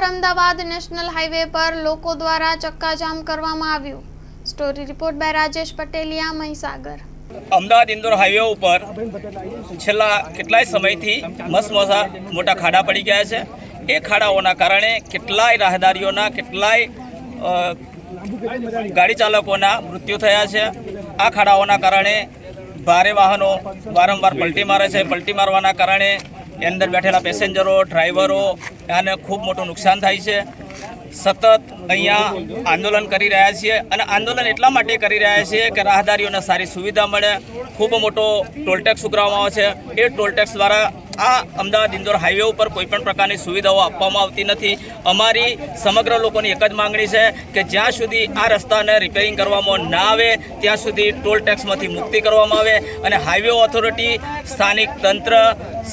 Indore Ahmedabad national highway પર લોકો દ્વારા ચક્કાજામ કરવામાં આવ્યું. Story report by Rajesh Pateliya, Mahisagar. Ahmedabad Indore highway ઉપર છેલ્લા કેટલાય સમયથી મસમસા મોટા ખાડા પડી ગયા છે. એ ખાડાઓના કારણે કેટલાય રાહદારીઓના, કેટલાય ગાડી ચાલકોના મૃત્યુ થયા છે. આ ખાડાઓના કારણે ભારે વાહનો વારંવાર પલટી મારે છે. પલટી મારવાના કારણે એ અંદર બેઠેલા પેસેન્જરો, ડ્રાઈવરો, અને ખૂબ મોટું નુકસાન થાય છે. સતત અહીંયા આંદોલન કરી રહ્યા છીએ અને આંદોલન એટલા માટે કરી રહ્યા છીએ કે રાહદારીઓને સારી સુવિધા મળે. ખૂબ મોટો ટોલટેક્સ ઉઘરાવવામાં આવે છે. એ ટોલટેક્સ દ્વારા આ અમદાવાદ ઇન્દોર હાઈવે ઉપર કોઈપણ પ્રકારની સુવિધાઓ આપવામાં આવતી નથી. અમારી સમગ્ર લોકોની એક જ માંગણી છે કે જ્યાં સુધી આ રસ્તાને રિપેરિંગ કરવામાં ના આવે, ત્યાં સુધી ટોલ ટેક્સમાંથી મુક્તિ કરવામાં આવે અને હાઈવે ઓથોરિટી સ્થાનિક તંત્ર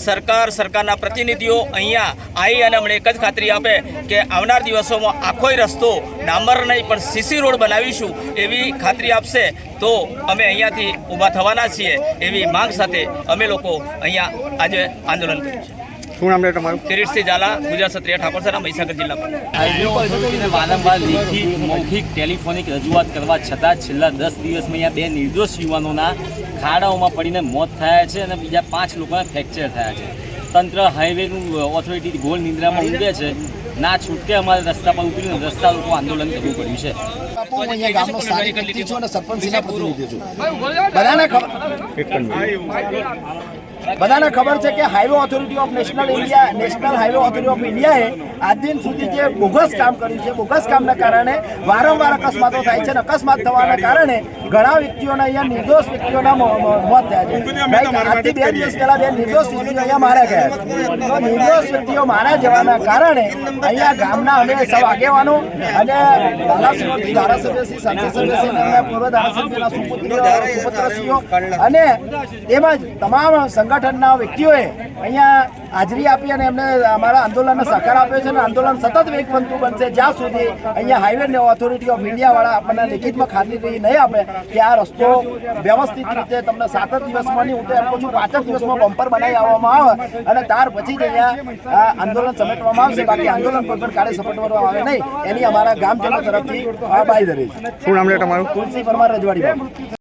સરકાર, સરકારના પ્રતિનિધિઓ અહીંયા આવી અને અમને એક જ ખાતરી આપે કે આવનાર દિવસોમાં આખોય રસ્તો ડામર નહીં, પણ સીસી રોડ બનાવીશું એવી ખાતરી આપશે. તો અમે અહીંયાથી ઊભા થવાના છીએ એવી માંગ સાથે અમે લોકો અહીંયા આજે આંદોલન કર્યું છે. શું નામ છે તમારું? કિરીટસિંહ ઝાલા ગુજરાત ક્ષત્રિય ઠાકોર સેના મહીસાગર જિલ્લા વારંવાર લેખિત મૌખિક ટેલિફોનિક રજૂઆત કરવા છતાં છેલ્લા દસ દિવસમાં અહીંયા બે નિર્દોષ યુવાનોના ખાડાઓમાં પડીને મોત થયા છે અને બીજા પાંચ લોકોના ફ્રેક્ચર થયા છે. તંત્ર હાઈવેનું ઓથોરિટી ગોલ નિંદ્રામાં ઊંઘે છે. ના છૂટકે અમારે રસ્તા પર ઉતરીને રસ્તા લોકો આંદોલન કરવું પડ્યું છે. બધાને ખબર મિનિટ. બધાને ખબર છે કે highway authority of national India national highway authority of ઇન્ડિયાએ આજ દિન સુધી જે બોગસ કામ કર્યું છે, બોગસ કામના કારણે વારંવાર અકસ્માતો થાય છે અને અકસ્માત થવાના કારણે ઘણા વ્યક્તિઓના અહીંયા નિર્દોષ વ્યક્તિઓના મોત થયા છે. આજથી બે દિવસ પહેલા બે નિર્દોષ વ્યક્તિઓ અહીંયા માર્યા ગયા તો નિર્દોષ વ્યક્તિઓ મારા જવાના કારણે અહીંયા ગામના અમે સૌ આગેવાનો અને ધારાસભ્ય ધારાસભ્યશ્રી સંસદ સભ્યશ્રી પૂર્વ ધારાસભ્યના સુપુત્ર અને તેમજ તમામ સંગઠનના વ્યક્તિઓએ અહીંયા હાજરી આપી અને એમને અમારા આંદોલનને સહકાર આપ્યો છે અને આંદોલન સતત વેગવંતું બનશે. જ્યાં સુધી અહીંયા હાઈવે ઓથોરિટી ઓફ ઇન્ડિયાવાળા આપણને લેખિતમાં ખાતરી નહીં આપે કે આ રસ્તો વ્યવસ્થિત રીતે તમને સાત જ દિવસમાં નહીં હું તો એમ કહું છું. પાંચ જ દિવસમાં બમ્પર બનાવી આવવામાં આવે અને ત્યાર પછી જ અહીંયા આ આંદોલન સમેટવામાં આવશે. બાકી આંદોલન કોઈ પણ કાર્ય સમેટવામાં આવે નહીં. એની અમારા ગામજનો તરફથી આ બાંયધરી છે શું નામ તમારું? તુલસી પરમાર રજવાડી